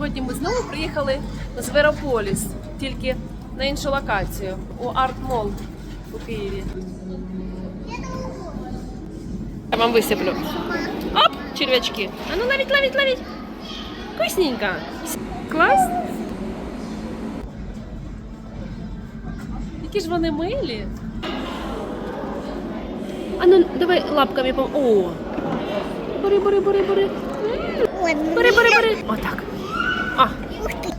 Сьогодні ми знову приїхали в Зверополіс, тільки на іншу локацію у Арт Мол у Києві. Я вам висиплю. Оп, черв'ячки. А ну ловіть, ловіть, ловіть. Вкусненько. Клас. Які ж вони милі. А ну давай лапками пом. О! Бери, бери, бери, бери. Бери, бери, бери. Отак. А.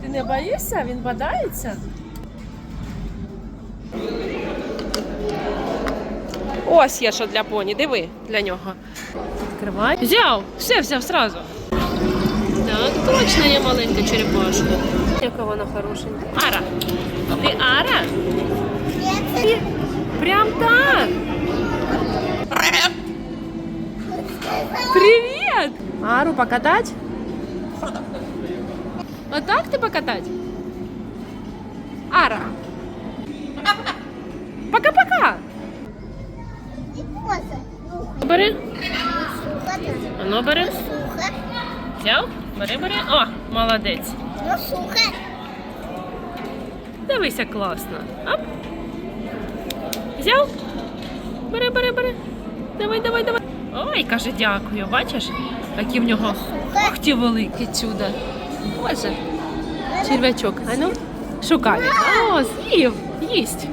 Ти не боїшся? Він бодається? Ось є що для поні, диви для нього. Відкривай. Взяв, все взяв сразу. Так, точно є маленька черепашка. Яка вона хорошенька. Ара. Ти Ара? Прям так. Привет! Ару покатать? Вот так ты покатать? Ара. Пока-пока. Бери. А ну бери. Взяв? Бери, бери. О, молодець. Ну. Дивися класно. Оп. Взяв? Бери, бери, бери. Давай, давай, давай. Ой, каже, дякую. Бачиш, які в нього ох великі чудо. Боже. Черв'ячок. А ну, шукає. О, з'їв. Їсть.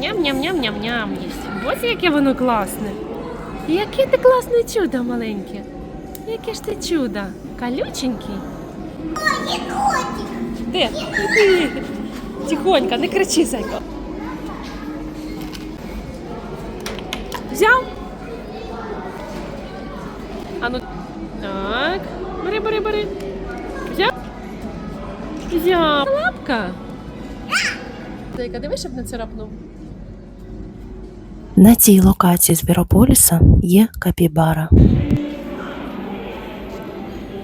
Ням-ням-ням-ням-ням їсть. Ось яке воно класне. Яке ти класне чудо маленьке. Яке ж ти чудо. Колюченький. Ой. Де? Тихонько, не кричи, зайка. Взяв? А ну. Так. Бери, бери, бери. Взяв? Взяв. Лапка. Зайка, диви, щоб не царапнув. На цій локації Звірополіса є капібара.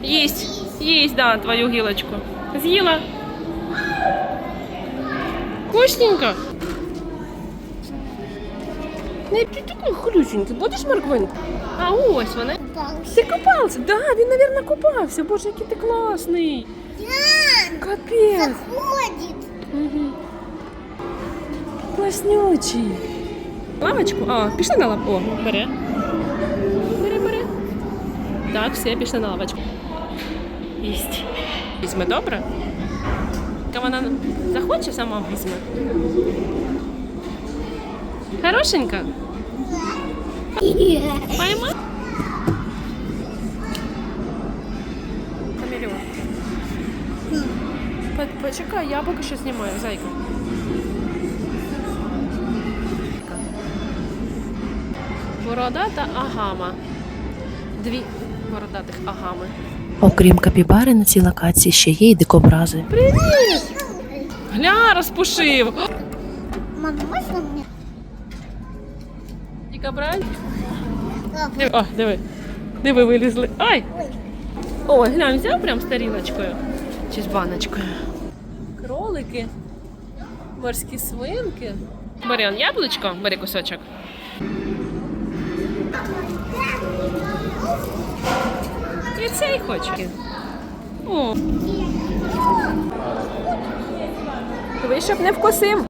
Їсть. Їсть, да, твою гілочку. З'їла. Вкусненько. Не ти такий хлюченький, будеш морквинку? А ось вона. Ти купався? Да, він, мабуть, купався. Боже, який ти класний. Ян, Капець. Угу. Класнючий. Лавочку? А, пішли на лавку. О, бери. Бери, бери. Так, все, пішли на лавочку. Їсть. Візьме, добре? Та вона захоче, сама візьме. Хорошенька? Пойма? Камелеон. Почекай, я поки що знімаю, зайка. Бородата агама. Дві бородатих агами. Окрім капібари, на цій локації ще є й дикобрази. Привіт! Гля, розпушив. Мама, можно мне? Да. Диви, о, диви. Диви, вилізли. Ай! Ой, глянь, взяв прям з тарілочкою. Чи з баночкою. Кролики. Морські свинки. Бери яблучко, бери кусочок. І цей хоче. О. Диви, щоб не вкусив.